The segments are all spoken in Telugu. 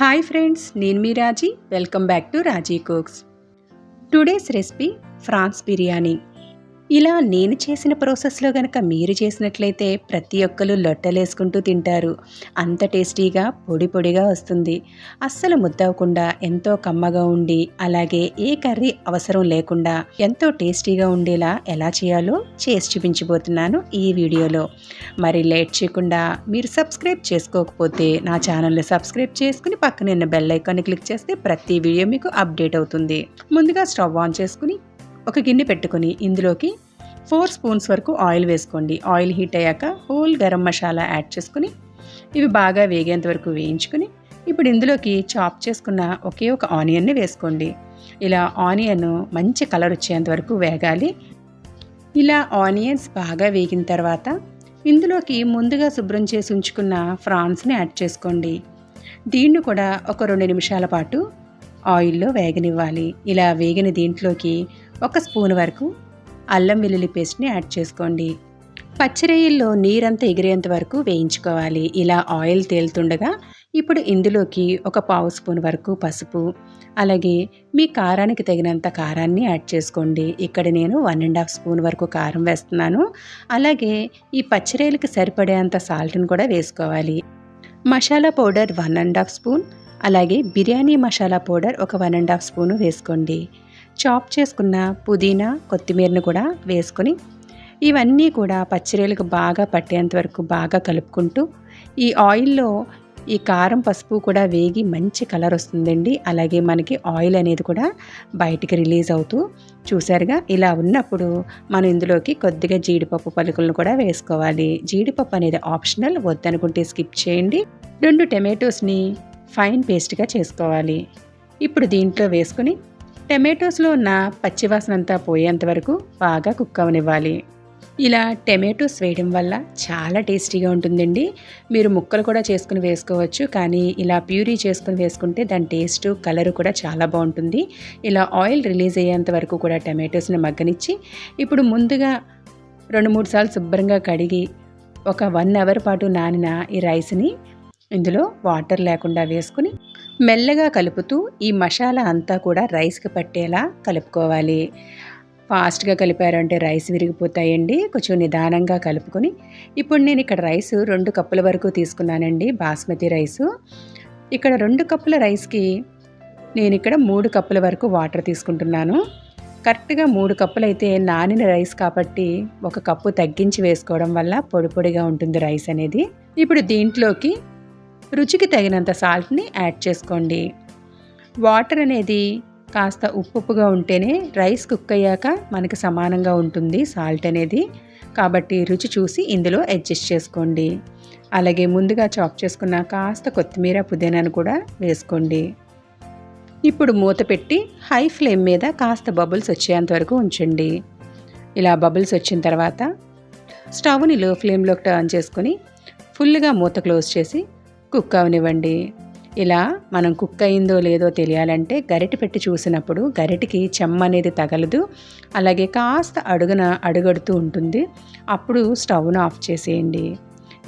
హాయ్ ఫ్రెండ్స్ నేను మీ Raji. Welcome back to Raji cooks today's recipe prawns biryani ఇలా నేను చేసిన ప్రాసెస్లో కనుక మీరు చేసినట్లయితే ప్రతి ఒక్కరు లొట్టలేసుకుంటూ తింటారు. అంత టేస్టీగా పొడి పొడిగా వస్తుంది. అస్సలు ముద్దవకుండా ఎంతో కమ్మగా ఉండి అలాగే ఏ కర్రీ అవసరం లేకుండా ఎంతో టేస్టీగా ఉండేలా ఎలా చేయాలో చేసి చూపించబోతున్నాను ఈ వీడియోలో. మరి లేట్ చేయకుండా మీరు సబ్స్క్రైబ్ చేసుకోకపోతే నా ఛానల్ని సబ్స్క్రైబ్ చేసుకుని పక్కన బెల్ ఐకాన్ని క్లిక్ చేస్తే ప్రతి వీడియో మీకు అప్డేట్ అవుతుంది. ముందుగా స్టవ్ ఆన్ చేసుకుని ఒక గిన్నె పెట్టుకొని ఇందులోకి ఫోర్ స్పూన్స్ వరకు ఆయిల్ వేసుకోండి. ఆయిల్ హీట్ అయ్యాక హోల్ గరం మసాలా యాడ్ చేసుకుని ఇవి బాగా వేగేంత వరకు వేయించుకుని ఇప్పుడు ఇందులోకి చాప్ చేసుకున్న ఒకే ఒక ఆనియన్ని వేసుకోండి. ఇలా ఆనియన్ మంచి కలర్ వచ్చేంత వరకు వేగాలి. ఇలా ఆనియన్స్ బాగా వేగిన తర్వాత ఇందులోకి ముందుగా శుభ్రం చేసి ఉంచుకున్న ఫ్రాన్స్ని యాడ్ చేసుకోండి. దీన్ని కూడా ఒక రెండు నిమిషాల పాటు ఆయిల్లో వేగనివ్వాలి. ఇలా వేగిన దీంట్లోకి ఒక స్పూన్ వరకు అల్లం వెల్లుల్లి పేస్ట్ని యాడ్ చేసుకోండి. పచ్చిరొయ్యల్లో నీరంతా ఎగిరేంత వరకు వేయించుకోవాలి. ఇలా ఆయిల్ తేలుతుండగా ఇప్పుడు ఇందులోకి ఒక పావు స్పూన్ వరకు పసుపు అలాగే మీ కారానికి తగినంత కారాన్ని యాడ్ చేసుకోండి. ఇక్కడ నేను వన్ అండ్ హాఫ్ స్పూన్ వరకు కారం వేస్తున్నాను. అలాగే ఈ పచ్చిరొయ్యలకి సరిపడేంత సాల్ట్ని కూడా వేసుకోవాలి. Masala powder one and half spoon అలాగే బిర్యానీ మసాలా పౌడర్ ఒక వన్ అండ్ హాఫ్ స్పూను వేసుకోండి. చాప్ చేసుకున్న పుదీనా కొత్తిమీరను కూడా వేసుకొని ఇవన్నీ కూడా పచ్చిరేలకు బాగా పట్టేంత వరకు బాగా కలుపుకుంటూ ఈ ఆయిల్లో ఈ కారం పసుపు కూడా వేగి మంచి కలర్ వస్తుందండి. అలాగే మనకి ఆయిల్ అనేది కూడా బయటికి రిలీజ్ అవుతూ చూసారుగా ఇలా ఉన్నప్పుడు మనం ఇందులోకి కొద్దిగా జీడిపప్పు పలుకులను కూడా వేసుకోవాలి. జీడిపప్పు అనేది ఆప్షనల్ వద్దనుకుంటే స్కిప్ చేయండి. రెండు టమాటోస్ని ఫైన్ పేస్ట్గా చేసుకోవాలి. ఇప్పుడు దీంట్లో వేసుకుని టమాటోస్లో ఉన్న పచ్చివాసన అంతా పోయేంత వరకు బాగా కుక్ అవనివ్వాలి. ఇలా టమాటోస్ వేయడం వల్ల చాలా టేస్టీగా ఉంటుందండి. మీరు ముక్కలు కూడా చేసుకుని వేసుకోవచ్చు. కానీ ఇలా ప్యూరీ చేసుకుని వేసుకుంటే దాని టేస్ట్ కలర్ కూడా చాలా బాగుంటుంది. ఇలా ఆయిల్ రిలీజ్ అయ్యేంత వరకు కూడా టమాటోస్ని మగ్గనిచ్చి ఇప్పుడు ముందుగా రెండు మూడు సార్లు శుభ్రంగా కడిగి ఒక వన్ అవర్ పాటు నానిన ఈ రైస్ని ఇందులో వాటర్ లేకుండా వేసుకుని మెల్లగా కలుపుతూ ఈ మసాలా అంతా కూడా రైస్కి పట్టేలా కలుపుకోవాలి. ఫాస్ట్గా కలిపారంటే రైస్ విరిగిపోతాయండి. కొంచెం నిదానంగా కలుపుకొని ఇప్పుడు నేను ఇక్కడ రైస్ రెండు కప్పుల వరకు తీసుకున్నానండి బాస్మతి రైసు. ఇక్కడ రెండు కప్పుల రైస్కి నేను ఇక్కడ మూడు కప్పుల వరకు వాటర్ తీసుకుంటున్నాను. కరెక్ట్గా మూడు కప్పులు అయితే నానిన రైస్ కాబట్టి ఒక కప్పు తగ్గించి వేసుకోవడం వల్ల పొడి పొడిగా ఉంటుంది రైస్ అనేది. ఇప్పుడు దీంట్లోకి రుచికి తగినంత సాల్ట్ని యాడ్ చేసుకోండి. వాటర్ అనేది కాస్త ఉప్పుగా ఉంటేనే రైస్ కుక్ అయ్యాక మనకి సమానంగా ఉంటుంది సాల్ట్ అనేది. కాబట్టి రుచి చూసి ఇందులో అడ్జస్ట్ చేసుకోండి. అలాగే ముందుగా చాప్ చేసుకున్న కాస్త కొత్తిమీర పుదీనాను కూడా వేసుకోండి. ఇప్పుడు మూత పెట్టి హై ఫ్లేమ్ మీద కాస్త బబుల్స్ వచ్చేంత వరకు ఉంచండి. ఇలా బబుల్స్ వచ్చిన తర్వాత స్టవ్ని లో ఫ్లేమ్లోకి టర్న్ చేసుకొని ఫుల్గా మూత క్లోజ్ చేసి కుక్ అవనివ్వండి. ఇలా మనం కుక్ అయిందో లేదో తెలియాలంటే గరిటె పెట్టి చూసినప్పుడు గరిటికి చెమ్మ అనేది తగలదు. అలాగే కాస్త అడుగున అడుగడుతూ ఉంటుంది. అప్పుడు స్టవ్ను ఆఫ్ చేసేయండి.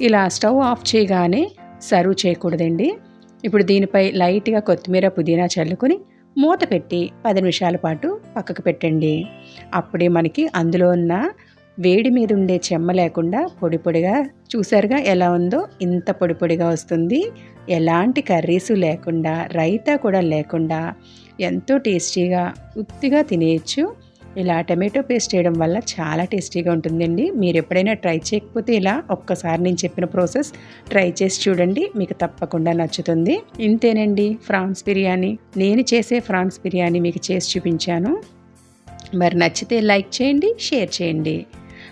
ఇలా స్టవ్ ఆఫ్ చేయగానే సర్వ్ చేయకూడదండి. ఇప్పుడు దీనిపై లైట్గా కొత్తిమీర పుదీనా చల్లుకొని మూత పెట్టి పది నిమిషాల పాటు పక్కకు పెట్టండి. అప్పుడే మనకి అందులో ఉన్న వేడి మీద ఉండే చెమ్మ లేకుండా పొడి పొడిగా చూసారుగా ఎలా ఉందో? ఇంత పొడి పొడిగా వస్తుంది. ఎలాంటి కర్రీసు లేకుండా రైతా కూడా లేకుండా ఎంతో టేస్టీగా ఉత్తిగా తినేయచ్చు. ఇలా టమాటో పేస్ట్ చేయడం వల్ల చాలా టేస్టీగా ఉంటుందండి. మీరు ఎప్పుడైనా ట్రై చేయకపోతే ఇలా ఒక్కసారి నేను చెప్పిన ప్రాసెస్ ట్రై చేసి చూడండి. మీకు తప్పకుండా నచ్చుతుంది. ఇంతేనండి ఫ్రాన్స్ బిర్యానీ. నేను చేసే ఫ్రాన్స్ బిర్యానీ మీకు చేసి చూపించాను. మరి నచ్చితే లైక్ చేయండి షేర్ చేయండి.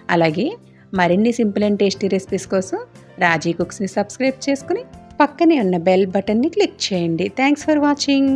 అలాగే మరిన్ని సింపుల్ అండ్ టేస్టీ రెసిపీస్ కోసం రాజీ కుక్స్ని సబ్స్క్రైబ్ చేసుకుని పక్కనే ఉన్న బెల్ బటన్ని క్లిక్ చేయండి. Thanks for watching